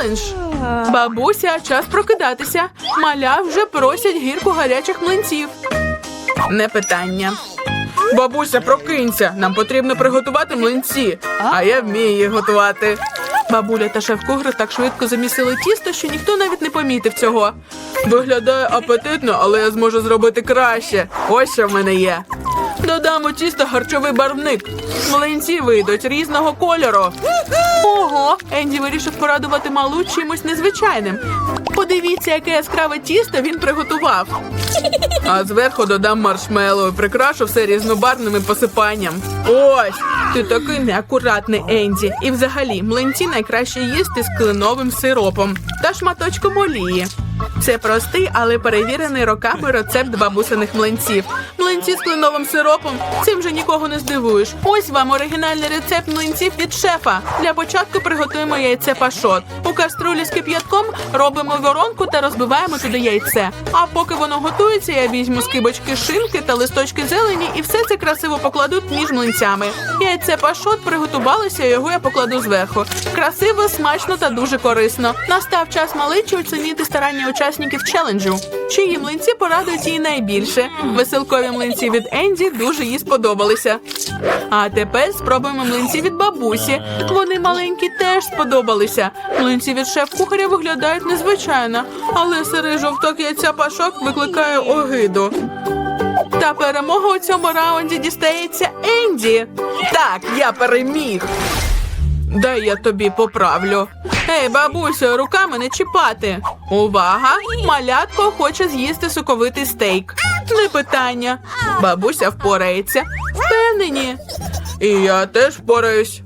челендж. Бабуся, час прокидатися. Маля вже просять гірку гарячих млинців. Не питання. Бабуся, прокинься. Нам потрібно приготувати млинці, а я вмію їх готувати. Бабуля та шеф-кухар так швидко замісили тісто, що ніхто навіть не помітив цього. Виглядає апетитно, але я зможу зробити краще. Ось що в мене є. Додам у тісто харчовий барвник. Млинці вийдуть різного кольору. Ого, Енді вирішив порадувати малу чимось незвичайним. Подивіться, яке яскраве тісто він приготував. А зверху додам маршмеллоу і прикрашу все різнобарвним посипанням. Ось, ти такий неакуратний Енді. І взагалі млинці найкраще їсти з кленовим сиропом та шматочком олії. Це простий, але перевірений роками рецепт бабусиних млинців. Млинці з кленовим сиропом цим вже нікого не здивуєш. Ось вам оригінальний рецепт млинців від шефа. Для початку приготуємо яйце пашот. У каструлі з кип'ятком робимо воронку та розбиваємо туди яйце. А поки воно готується, я візьму скибочки шинки та листочки зелені і все це красиво покладу між млинцями. Яйце пашот приготувалося, його я покладу зверху. Красиво, смачно та дуже корисно. Настав час маличі оцінити старання учасників челенджу. Чиї млинці порадують їй найбільше. Веселкові млинці від Енді дуже їй сподобалися. А тепер спробуємо млинці від бабусі. Вони маленькі теж сподобалися. Млинці від шеф-кухаря виглядають незвичайно, але сирий жовток яйця пашок викликає огиду. Та перемога у цьому раунді дістається Енді. Так, я переміг. Дай я тобі поправлю. Ей, бабусю, руками не чіпати. Увага! Малятко хоче з'їсти соковитий стейк. Не питання. Бабуся впорається. Впевнені. І я теж впораюсь.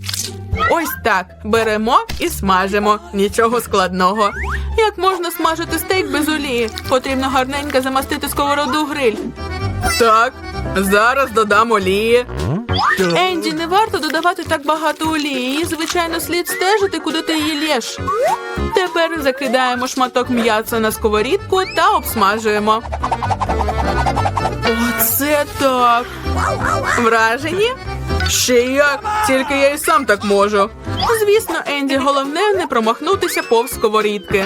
Ось так. Беремо і смажимо. Нічого складного. Як можна смажити стейк без олії? Потрібно гарненько замастити сковороду гриль. Так, зараз додам олії. Енді, не варто додавати так багато олії. Її, звичайно, слід стежити, куди ти її лєш. Тепер закидаємо шматок м'яса на сковорідку та обсмажуємо. Оце так. Вражені? Ще як, тільки я і сам так можу. Звісно, Енді, головне не промахнутися повз сковорідки.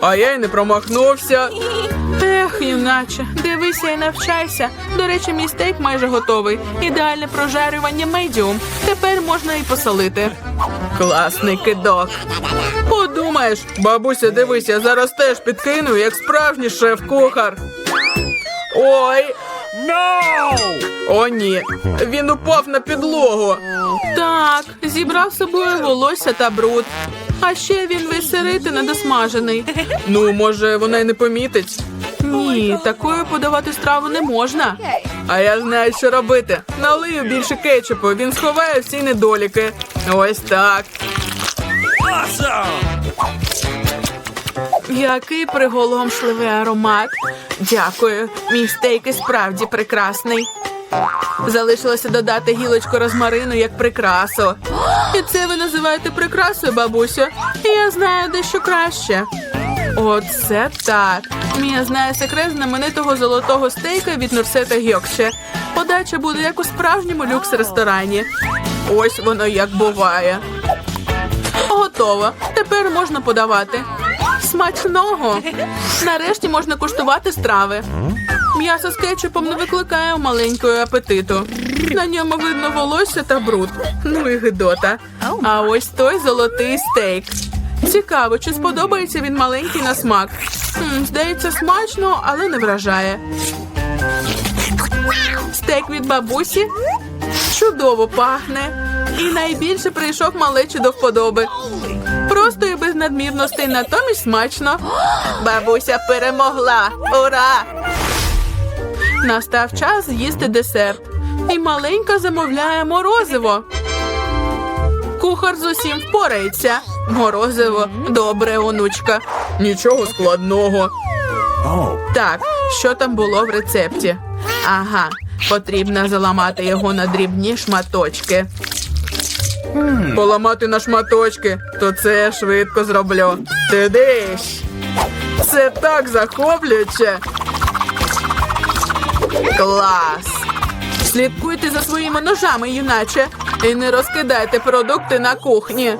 А я й не промахнувся. Ех, юначе, дивися і навчайся. До речі, мій стейк майже готовий. Ідеальне прожарювання медіум. Тепер можна і посолити. Класний кидок. Подумаєш, бабуся, дивись, я зараз теж підкину, як справжній шеф-кухар. Ой, No! о, ні. Він упав на підлогу. Так, зібрав з собою волосся та бруд. А ще він весь сирий та недосмажений. Ну, може, вона й не помітить. Ні, такою подавати страву не можна. А я знаю, що робити. Налию більше кетчупу, він сховає всі недоліки. Ось так. Який приголомшливий аромат. Дякую. Мій стейк і справді прекрасний. Залишилося додати гілочку розмарину як прикрасу. І це ви називаєте прикрасою, бабусю? Я знаю дещо краще. Оце так. Мія знає секрет знаменитого золотого стейка від Нурсета Гьокше. Подача буде як у справжньому люкс-ресторані. Ось воно як буває. Готово. Тепер можна подавати. Смачного. Нарешті можна куштувати страви. М'ясо з кетчупом не викликає маленького апетиту. На ньому видно волосся та бруд. Ну і гидота. А ось той золотий стейк. Цікаво, чи сподобається він маленький на смак. Здається, смачно, але не вражає. Стейк від бабусі чудово пахне. І найбільше прийшов малечі до вподоби. Просто і без надмірностей, натомість смачно. Бабуся перемогла. Ура! Настав час з'їсти десерт. І маленька замовляє морозиво. Кухар з усім впорається. Морозиво, добре, онучка. Нічого складного. Так, що там було в рецепті? Ага, потрібно заламати його на дрібні шматочки. Поламати на шматочки, то це я швидко зроблю. Ти диш. Це так захоплююче. Клас. Слідкуйте за своїми ножами, юначе, і не розкидайте продукти на кухні.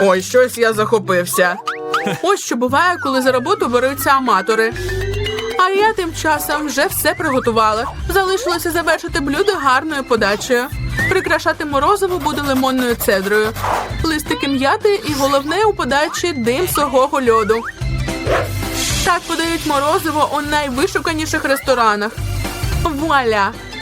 Ой, щось я захопився. Ось що буває, коли за роботу беруться аматори. А я тим часом вже все приготувала. Залишилося завершити блюдо гарною подачею. Прикрашати морозиво буде лимонною цедрою, листики м'яти і головне у подачі дим сухого льоду. Так подають морозиво у найвишуканіших ресторанах. Вуаля!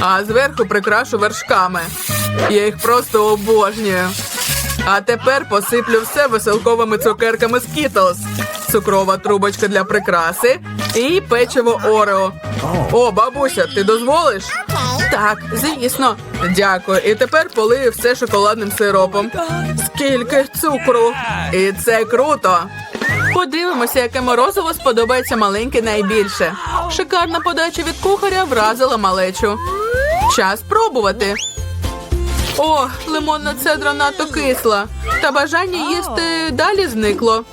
А зверху прикрашу вершками. Я їх просто обожнюю. А тепер посиплю все веселковими цукерками Skittles. Цукрова трубочка для прикраси і печиво Орео. О, бабуся, ти дозволиш? Так, звісно. Дякую. І тепер полию все шоколадним сиропом. Скільки цукру! І це круто. Подивимося, яке морозиво сподобається маленьке найбільше. Шикарна подача від кухаря вразила малечу. Час пробувати. О, лимонна цедра надто кисла. Та бажання їсти далі зникло.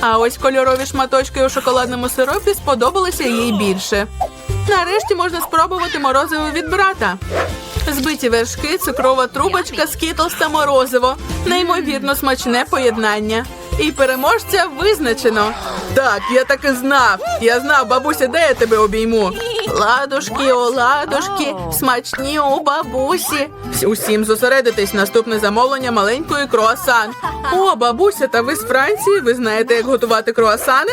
А ось кольорові шматочки у шоколадному сиропі сподобалися їй більше. Нарешті можна спробувати морозиво від брата. Збиті вершки, цукрова трубочка, скітлс та морозиво. Неймовірно смачне поєднання. І переможця визначено. Так, я так і знав. Я знав, бабуся, де я тебе обійму. Ладушки, о, ладушки, смачні у бабусі. Усім зосередитись, наступне замовлення маленької круасан. О, бабуся, та ви з Франції, ви знаєте, як готувати круасани?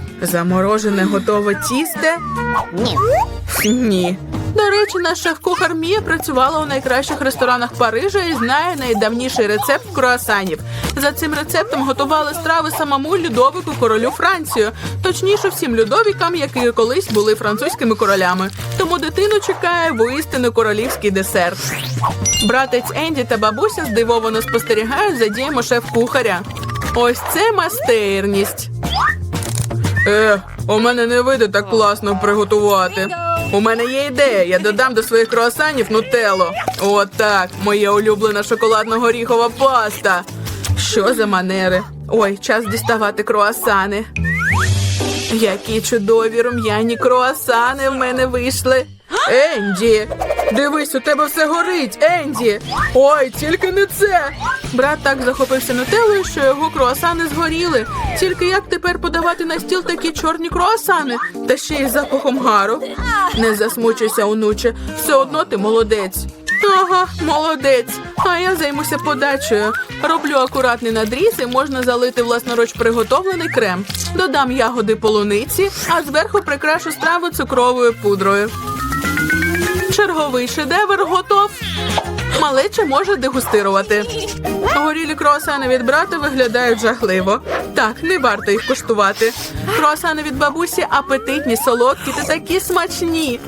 Заморожене готове тісте? Ні. Ні. До речі, наш шеф-кухар Мія працювала у найкращих ресторанах Парижа і знає найдавніший рецепт круасанів. За цим рецептом готували страви самому Людовику королю Францію, точніше всім Людовікам, які колись були французькими королями. Тому дитину чекає воістину королівський десерт. Братець Енді та бабуся здивовано спостерігають за діями шеф-кухаря. Ось це майстерність. Е, у мене не вийде так класно приготувати. У мене є ідея. Я додам до своїх круасанів нутелло. О, так, моя улюблена шоколадно-горіхова паста. Що за манери? Ой, час діставати круасани. Які чудові рум'яні круасани в мене вийшли. Енді, дивись, у тебе все горить, Енді. Ой, тільки не це. Брат так захопився нутеллою, що його круасани згоріли. Тільки як тепер подавати на стіл такі чорні круасани, та ще й з запахом гару. Не засмучуйся, онуче, все одно ти молодець. Ага, молодець. А я займуся подачею. Роблю акуратний надріз і можна залити власноруч приготовлений крем. Додам ягоди полуниці, а зверху прикрашу страву цукровою пудрою. Черговий шедевр готов. Малеча може дегустирувати. Горілі круасани від брата виглядають жахливо. Так, не варто їх куштувати. Круасани від бабусі апетитні, солодкі та такі смачні.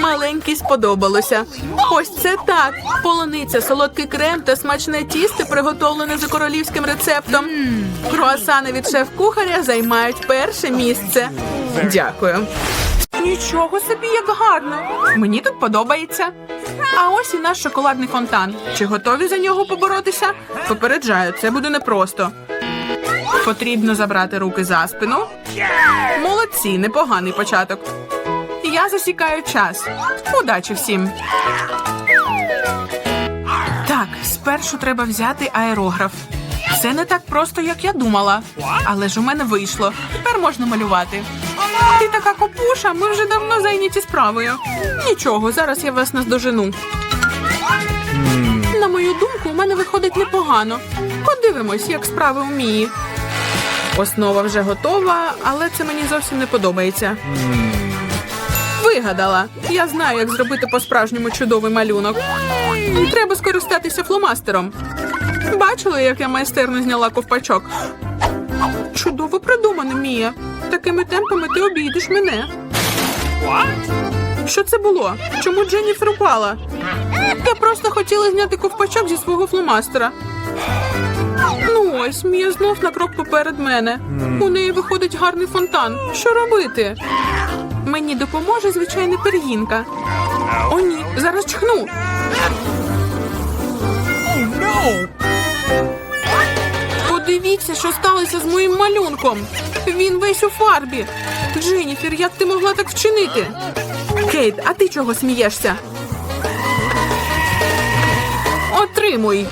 Маленький сподобалося. Ось це так. Полуниця, солодкий крем та смачне тісто, приготовлене за королівським рецептом. Круасани від шеф-кухаря займають перше місце. Дякую. Нічого собі, як гарно. Мені тут подобається. А ось і наш шоколадний фонтан. Чи готові за нього поборотися? Попереджаю, це буде непросто. Потрібно забрати руки за спину. Молодці, непоганий початок. Я засікаю час. Удачі всім. Так, спершу треба взяти аерограф. Це не так просто, як я думала. Але ж у мене вийшло. Тепер можна малювати. Ти така копуша, ми вже давно зайняті справою. Нічого, зараз я вас наздожену. На мою думку, у мене виходить непогано. Подивимось, як справи у Мії. Основа вже готова, але це мені зовсім не подобається. Вигадала. Я знаю, як зробити по-справжньому чудовий малюнок. Треба скористатися фломастером. Бачили, як я майстерно зняла ковпачок? Чудово придумано, Мія. Такими темпами ти обійдеш мене. Що це було? Чому Дженніфер упала? Я просто хотіла зняти ковпачок зі свого фломастера. Ну ось, Мія знов на крок поперед мене. У неї виходить гарний фонтан. Що робити? Мені допоможе звичайна пергінка. О, ні, зараз чхну. Oh no! Подивіться, що сталося з моїм малюнком. Він весь у фарбі. Дженніфер, як ти могла так вчинити? Кейт, а ти чого смієшся? Отримуй.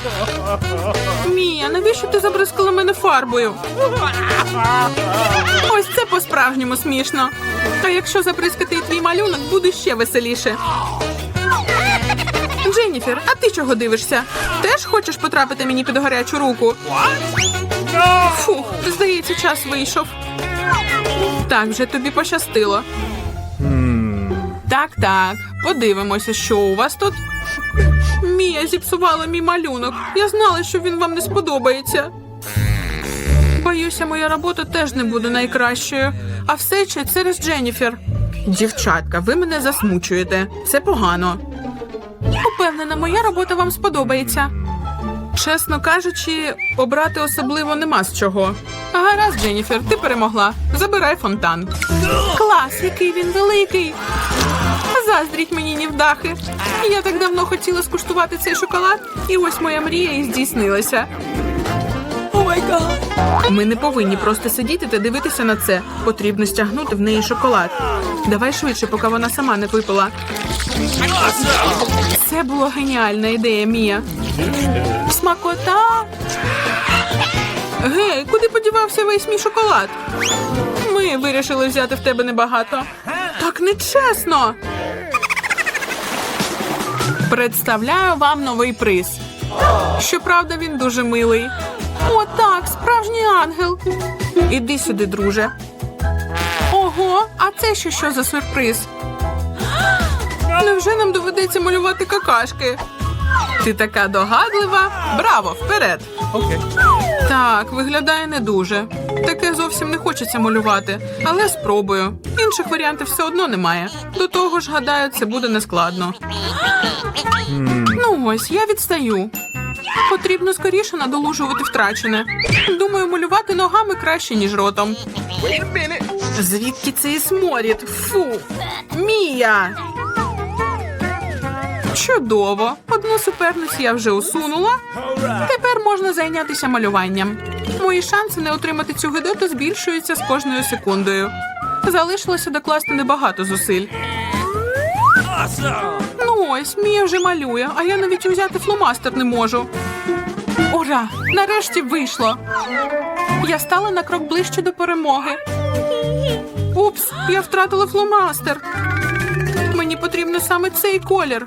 Мія, навіщо ти забризкала мене фарбою? Ось це по-справжньому смішно. А якщо забризкати і твій малюнок, буде ще веселіше. Дженніфер, а ти чого дивишся? Теж хочеш потрапити мені під гарячу руку? Фух, здається, час вийшов. Так, вже тобі пощастило. Так, так. Подивимося, що у вас тут. Мія зіпсувала мій малюнок. Я знала, що він вам не сподобається. Боюся, моя робота теж не буде найкращою. А все ще через Дженніфер. Дівчатка, ви мене засмучуєте. Це погано. Упевнена, моя робота вам сподобається. Чесно кажучи, обрати особливо нема з чого. Гаразд, Дженніфер, ти перемогла. Забирай фонтан. Клас, який він великий. Заздріть мені нівдахи. Я так давно хотіла скуштувати цей шоколад, і ось моя мрія і здійснилася. Ми не повинні просто сидіти та дивитися на це. Потрібно стягнути в неї шоколад. Давай швидше, поки вона сама не випила. Це була геніальна ідея, Мія. Смакота. Гей, куди подівався весь мій шоколад? Ми вирішили взяти в тебе небагато. Так нечесно. Представляю вам новий приз. Щоправда, він дуже милий. О, так, справжній ангел. Іди сюди, друже. Ого, а це ще що за сюрприз? Невже нам доведеться малювати какашки? Ти така догадлива. Браво, вперед! Okay. Так, виглядає не дуже. Таке зовсім не хочеться малювати, але спробую. Інших варіантів все одно немає. До того ж, гадаю, це буде нескладно. Ну ось, я відстаю. Потрібно скоріше надолужувати втрачене. Думаю, малювати ногами краще, ніж ротом. Звідки цей сморід? Фу! Мія! Чудово! Одну суперницю я вже усунула. Тепер можна зайнятися малюванням. Мої шанси не отримати цю гидоту збільшуються з кожною секундою. Залишилося докласти небагато зусиль. Ну ось, Мія вже малює, а я навіть взяти фломастер не можу. Ура! Нарешті вийшло. Я стала на крок ближче до перемоги. Упс, я втратила фломастер. Мені потрібно саме цей колір.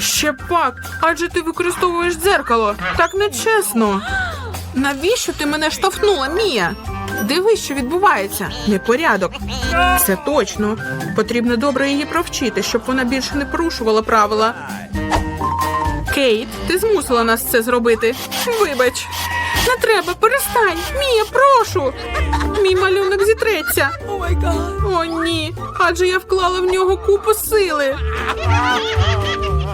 Ще пак, адже ти використовуєш дзеркало. Так нечесно. Навіщо ти мене штовхнула, Мія? Дивись, що відбувається. Непорядок. Це точно. Потрібно добре її провчити, щоб вона більше не порушувала правила. Кейт, ти змусила нас це зробити. Вибач. Не треба, перестань. Мія, прошу. Мій малюнок зітреться. О, ні. Адже я вклала в нього купу сили.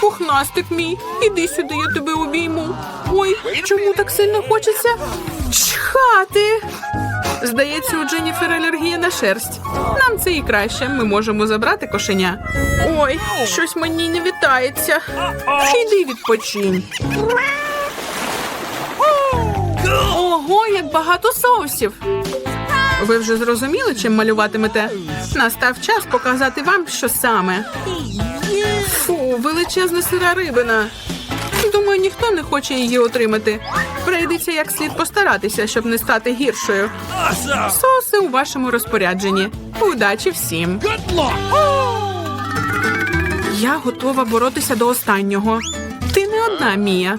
Пухнастик мій, іди сюди, я тебе обійму. Ой, чому так сильно хочеться? Чхати. Здається, у Дженніфер алергія на шерсть. Нам це і краще. Ми можемо забрати кошеня. Ой, щось мені не вітається. Іди відпочинь. Ого, як багато соусів. Ви вже зрозуміли, чим малюватимете? Настав час показати вам, що саме. Величезна сира рибина. Думаю, ніхто не хоче її отримати. Прийдеться як слід постаратися, щоб не стати гіршою. Соси Соуси у вашому розпорядженні. Удачі всім. Я готова боротися до останнього. Ти не одна, Мія.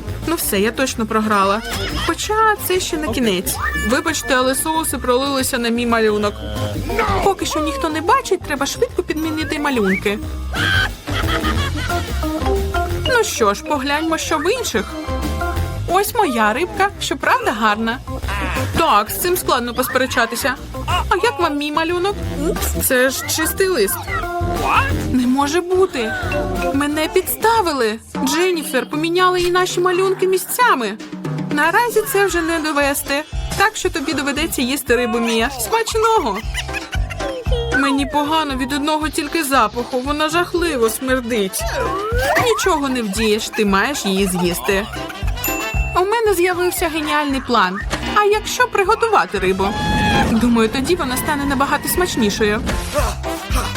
Ну все, я точно програла. Хоча це ще не кінець. Вибачте, але соуси пролилися на мій малюнок. Поки що ніхто не бачить, треба швидко підмінити малюнки. Ну що ж, погляньмо, що в інших. Ось моя рибка, щоправда, гарна. Так, з цим складно посперечатися. А як вам мій малюнок? Це ж чистий лист. Не може бути. Мене підставили. Дженніфер поміняли і наші малюнки місцями. Наразі це вже не довести. Так що тобі доведеться їсти рибу Мія. Смачного. Мені погано від одного тільки запаху. Вона жахливо смердить. Нічого не вдієш, ти маєш її з'їсти. У мене з'явився геніальний план. А якщо приготувати рибу? Думаю, тоді вона стане набагато смачнішою.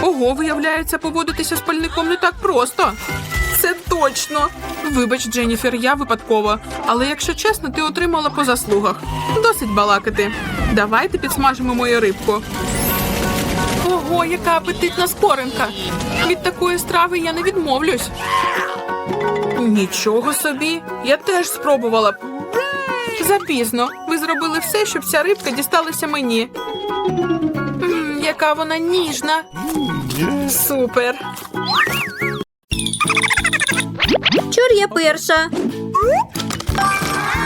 Ого, виявляється, поводитися з пальником не так просто. Це точно. Вибач, Дженніфер, я випадково. Але якщо чесно, ти отримала по заслугах. Досить балакати. Давайте підсмажимо мою рибку. Ого, яка апетитна скоринка. Від такої страви я не відмовлюсь. Нічого собі. Я теж спробувала б. Запізно. Ви зробили все, щоб ця рибка дісталася мені. М, яка вона ніжна. Супер. Чур я перша.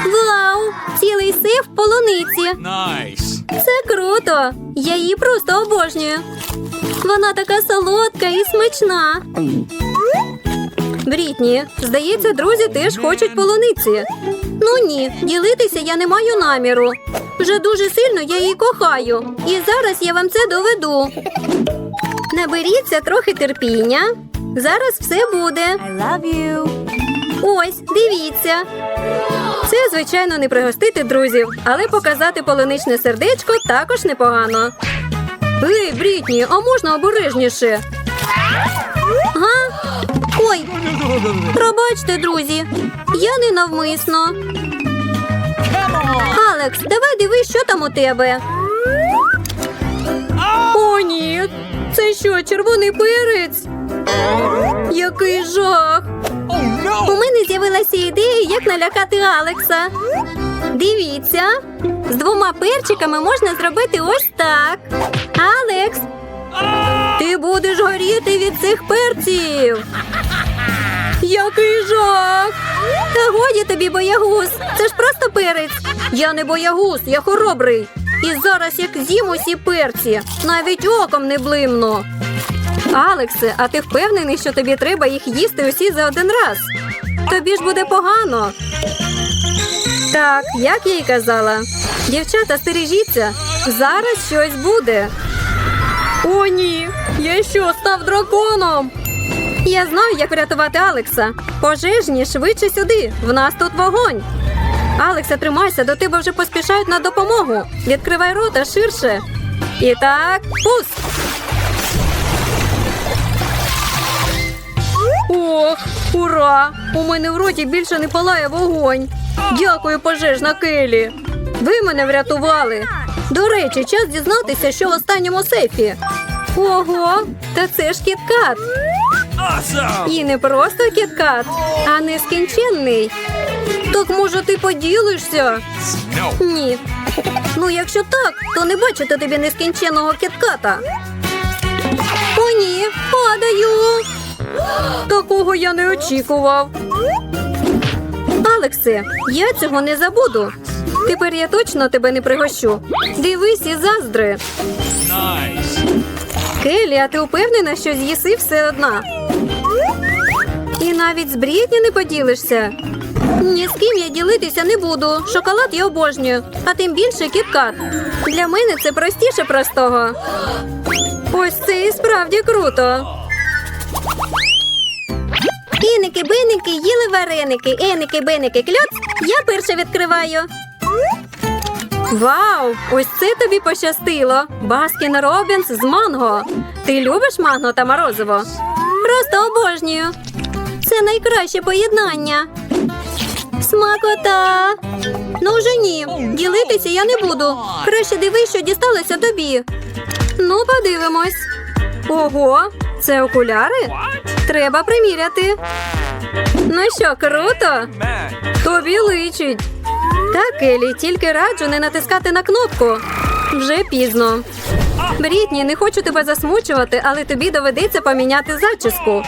Вау! Цілий сейф полуниці. Nice. Це круто. Я її просто обожнюю. Вона така солодка і смачна. Брітні, здається, друзі теж хочуть полуниці. Ну ні, ділитися я не маю наміру. Вже дуже сильно я її кохаю. І зараз я вам це доведу. Наберіться трохи терпіння. Зараз все буде. I love you. Ось, дивіться. Це, звичайно, не пригостити друзів, але показати полуничне сердечко також непогано. Ей, Брітні, а можна обережніше? Га? Пробачте, друзі. Я не навмисно. Алекс, давай дивись, що там у тебе. О, ні. Це що, червоний перець? Який жах! У мене з'явилася ідея, як налякати Алекса. Дивіться, з двома перчиками можна зробити ось так. Алекс, ти будеш горіти від цих перців. Який жах! Та годі тобі, боягуз. Це ж просто перець. Я не боягуз, я хоробрий. І зараз як з'їм усі перці, навіть оком не блимну. Алексе, а ти впевнений, що тобі треба їх їсти усі за один раз? Тобі ж буде погано. Так, як я й казала. Дівчата, стережіться, зараз щось буде. О, ні, я що, став драконом? Я знаю, як врятувати Алекса. Пожежні швидше сюди. В нас тут вогонь. Алекса, тримайся, до тебе вже поспішають на допомогу. Відкривай рота ширше. І так, пуск. Ох, ура! У мене в роті більше не палає вогонь. Дякую, пожежна Келі. Ви мене врятували. До речі, час дізнатися, що в останньому сейфі. Ого, та це ж кіткат. Awesome! І не просто кіткат, а нескінченний. Так може ти поділишся? No. Ні. Ну, якщо так, то не бачите тобі нескінченного кітката. О, ні, падаю. Такого я не очікував. Алексе, я цього не забуду. Тепер я точно тебе не пригощу. Дивись і заздри. Nice. Келі, а ти впевнена, що з'їси все одна? І навіть з Брітні не поділишся. Ні з ким я ділитися не буду. Шоколад я обожнюю, а тим більше кіткат. Для мене це простіше простого. Ось це і справді круто. Іники, биники, їли вареники, еники, биники, кльоц. Я перше відкриваю. Вау! Ось це тобі пощастило. Баскін Робінс з манго. Ти любиш манго та морозиво? Просто обожнюю. Це найкраще поєднання. Смакота. Ну вже ні. Ділитися я не буду. Краще дивись, що дісталося тобі. Ну, подивимось. Ого, це окуляри? Треба приміряти. Ну що, круто? Тобі личить. Так, Елі, тільки раджу не натискати на кнопку. Вже пізно. Брітні, не хочу тебе засмучувати, але тобі доведеться поміняти зачіску.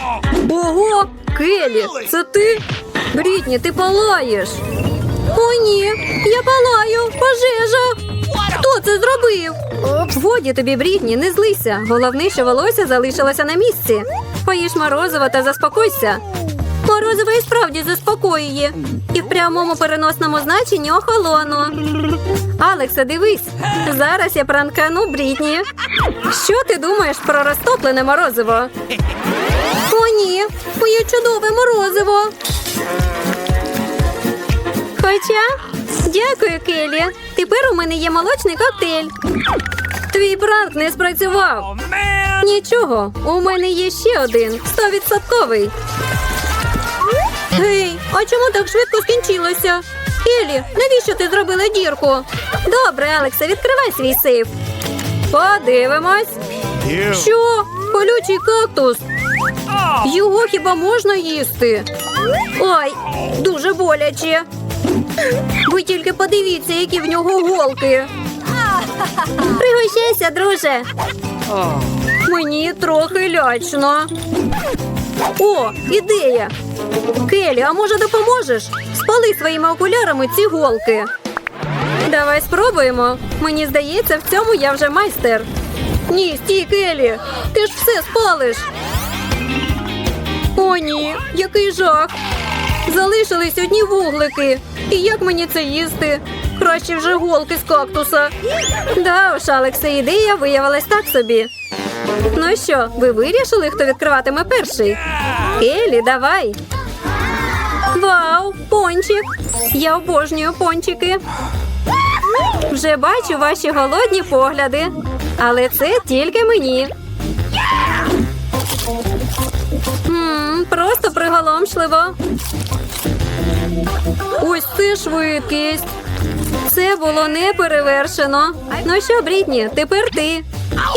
Ого, Келі, це ти? Брітні, ти палаєш. О, ні, я палаю, пожежа. Хто це зробив? Годі тобі, Брітні, не злися. Головне, що волосся залишилося на місці. Поїж морозиво та заспокойся. Морозиво і справді заспокоює. І в прямому переносному значенні охолону. Алекса, дивись, зараз я пранкану Брітні. Що ти думаєш про розтоплене морозиво? О, ні, моє чудове морозиво. Хоча, дякую, Келі. Тепер у мене є молочний коктейль. Твій пранк не спрацював. Oh. Нічого, у мене є ще один стовідсотковий. Гей, а чому так швидко скінчилося? Елі, навіщо ти зробила дірку? Добре, Алексе, відкривай свій сейф. Подивимось. Що? Колючий кактус. Його хіба можна їсти? Ой, дуже боляче. Ви тільки подивіться, які в нього голки. Пригощайся, друже. Мені трохи лячно. О, ідея. Келі, а може допоможеш? Спали своїми окулярами ці голки. Давай спробуємо. Мені здається, в цьому я вже майстер. Ні, стій, Келі, ти ж все спалиш. О, ні, який жах. Залишились одні вуглики. І як мені це їсти? Краще вже голки з кактуса. Да уж, Алексе, ідея виявилась так собі. Ну що, ви вирішили, хто відкриватиме перший? Елі, давай. Вау, пончик. Я обожнюю пончики. Вже бачу ваші голодні погляди. Але це тільки мені. Ммм, просто приголомшливо. Ось це швидкість. Це було не перевершено. Ну що, Брітні, тепер ти.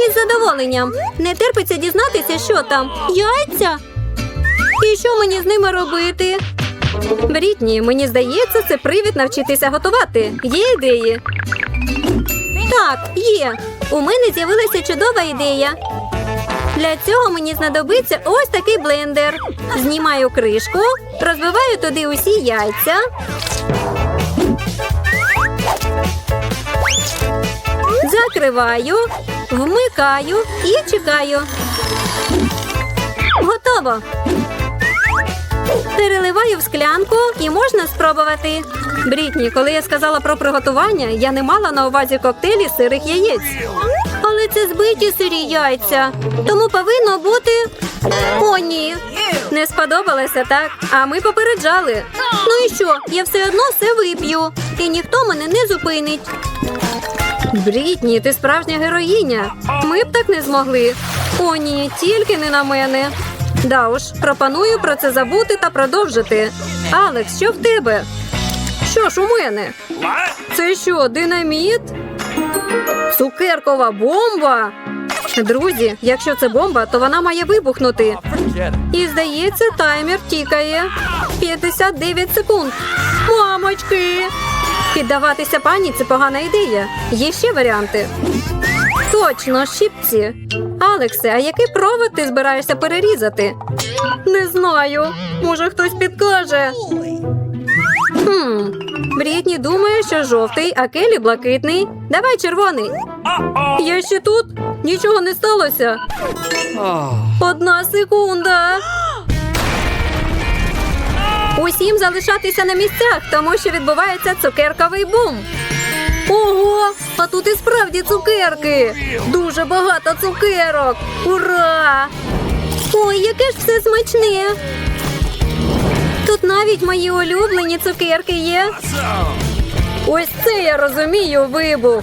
Із задоволенням. Не терпиться дізнатися, що там. Яйця? І що мені з ними робити? Брітні, мені здається, це привід навчитися готувати. Є ідеї? Так, є. У мене з'явилася чудова ідея. Для цього мені знадобиться ось такий блендер. Знімаю кришку, розбиваю туди усі яйця. Закриваю, вмикаю і чекаю. Готово. Переливаю в склянку і можна спробувати. Брітні, коли я сказала про приготування, я не мала на увазі коктейлі сирих яєць. Але це збиті сирі яйця. Тому повинно бути. О, ні. Не сподобалося, так? А ми попереджали. Ну і що? Я все одно все вип'ю. І ніхто мене не зупинить. Брітні, ти справжня героїня. Ми б так не змогли. О, ні, тільки не на мене. Да уж, пропоную про це забути та продовжити. Алекс, що в тебе? Що ж у мене? Це що, динаміт? Цукеркова бомба? Друзі, якщо це бомба, то вона має вибухнути. І здається, таймер тікає. 59 секунд. Мамочки! Піддаватися паніці погана ідея. Є ще варіанти. Точно, щіпці. Алексе, а який провод ти збираєшся перерізати? Не знаю. Може, хтось підкаже. Хм. Брітні думає, що жовтий, а Келі блакитний. Давай червоний. Я ще тут. Нічого не сталося. Одна секунда. Усім залишатися на місцях, тому що відбувається цукерковий бум. Ого, а тут і справді цукерки. Дуже багато цукерок. Ура! Ой, яке ж все смачне. Тут навіть мої улюблені цукерки є. Ось це я розумію вибух.